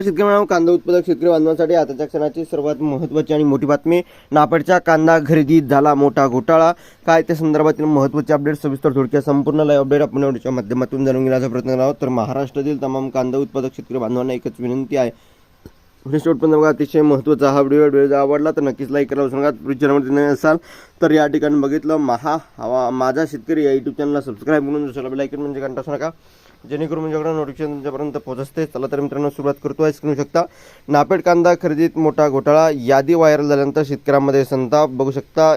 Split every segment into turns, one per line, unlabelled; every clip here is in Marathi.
शेतकरी कांदा उत्पादक शेतकरी बांधवांसाठी आताच्या क्षणाची सर्वात महत्त्वाची आणि मोठी बातमी नापेडच्या कांदा खरेदीत झाला मोठा घोटाळा. काय त्या संदर्भातील महत्त्वाचे अपडेट? सविस्तर थोडक्या संपूर्ण लाईव्ह अपडेट आपण व्हिडिओच्या माध्यमातून जाणून घेण्याचा प्रयत्न करावा तर महाराष्ट्रातील तमाम कांदा उत्पादक शेतकरी बांधवांना एकच विनंती आहे. व्हिडिओ बघा अतिशय महत्त्वाचा हा व्हिडिओ व्हिडिओ जर आवडला तर नक्कीच लाईक करा. सांगा पुढच्या चॅनलमध्ये असाल तर या ठिकाणी बघितलं महा हवा माझा शेतकरी या युट्यूब चॅनलला सबस्क्राईब करून दुसऱ्याला बेलायकन म्हणजे घंटा असू नका. जेणेकरून म्हणजे माझ्याकडे नोटिफिकेशन तुमच्यापर्यंत पोहोचते चला तर मित्रांनो सुरुवात करतो. आहे स्क्रीन शकता नापेड कांदा खरेदीत मोठा घोटाळा. यादी व्हायरल झाल्यानंतर शेतकऱ्यांमध्ये संताप. बघू शकता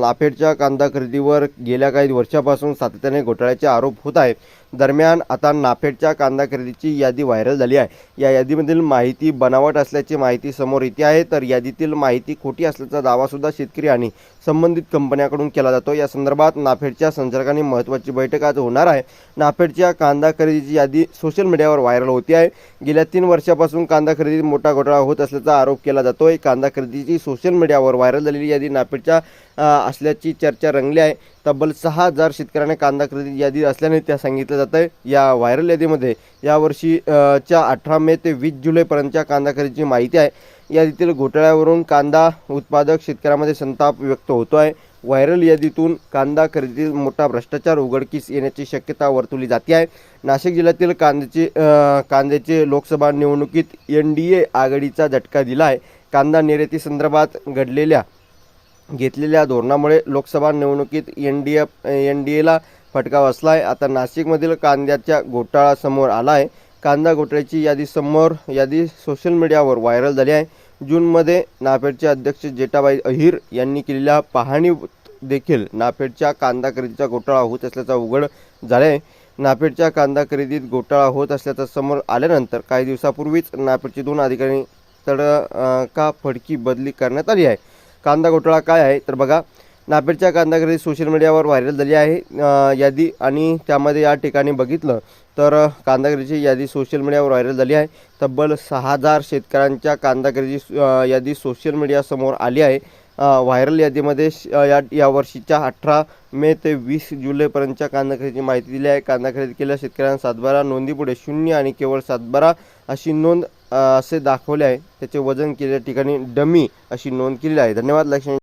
नापेडच्या कांदा खरेदीवर गेल्या काही वर्षापासून सातत्याने घोटाळ्याचे आरोप होत आहेत. दरम्यान आता नाफेडच्या कांदा खरेदीची यादी व्हायरल झाली आहे. या यादीमधील माहिती बनावट असल्याची माहिती समोर येते आहे. तर यादीतील माहिती खोटी असल्याचा दावासुद्धा शेतकरी आणि संबंधित कंपन्याकडून केला जातो. या संदर्भात नाफेडच्या संचालकांनी महत्त्वाची बैठक आज होणार आहे. नाफेडच्या कांदा खरेदीची यादी सोशल मीडियावर व्हायरल होती आहे. गेल्या तीन वर्षापासून कांदा खरेदीत मोठा घोटाळा होत असल्याचा आरोप केला जातोय. कांदा खरेदीची सोशल मीडियावर व्हायरल झालेली यादी नाफेडच्या असल्याची चर्चा रंगली आहे. तब्बल सहा हजार शेतकऱ्यांना कांदा खरेदी यादी असल्याने त्या सांगितलं जात आहे या व्हायरल यादीमध्ये यावर्षी च्या अठरा मे ते वीस जुलैपर्यंतच्या कांदा खरेदीची माहिती आहे. यादीतील घोटाळ्यावरून कांदा उत्पादक शेतकऱ्यांमध्ये संताप व्यक्त होतो आहे व्हायरल यादीतून कांदा खरेदीत मोठा भ्रष्टाचार उघडकीस येण्याची शक्यता वर्तवली जाते आहे. नाशिक जिल्ह्यातील कांद्याचे कांद्याचे लोकसभा निवडणुकीत एन डी ए आघाडीचा झटका दिला आहे. कांदा निर्यातीसंदर्भात घडलेल्या घेतलेल्या धोरणामुळे लोकसभा निवडणुकीत N D F N D एला फटका बसला आहे आता नाशिकमधील कांद्याच्या घोटाळा समोर आला आहे कांदा घोटाळ्याची यादी समोर यादी सोशल मीडियावर व्हायरल झाली आहे. जूनमध्ये नाफेडचे अध्यक्ष जेठाबाई अहिर यांनी केलेल्या पाहणी देखील नाफेडच्या कांदा खरेदीचा घोटाळा होत असल्याचा उघड झाला आहे नाफेडच्या कांदा खरेदीत घोटाळा होत असल्याचं समोर आल्यानंतर काही दिवसापूर्वीच नाफेडचे दोन अधिकारी तडका फडकी बदली करण्यात आली आहे. कांदा घोटाळा काय आहे? तर बघा नापेडच्या कांदा खरेदी सोशल मीडियावर व्हायरल झाली आहे. यादी आणि त्यामध्ये या ठिकाणी बघितलं तर कांदा खरेदीची यादी सोशल मीडियावर व्हायरल झाली आहे. तब्बल सहा हजार शेतकऱ्यांच्या कांदा खरेदी यादी सोशल मीडियासमोर आली आहे. व्हायरल यादीमध्ये श- या यावर्षीच्या अठरा मे ते वीस जुलैपर्यंतच्या कांदा खरेदीची माहिती दिली आहे. कांदा खरेदी केल्या शेतकऱ्यांना सातबारा नोंदीपुढे शून्य आणि केवळ सातबारा अशी नोंद असे दाखवले आहे. त्याचे वजन केलेल्या ठिकाणी डमी अशी नोंद केलेली आहे. धन्यवाद लक्ष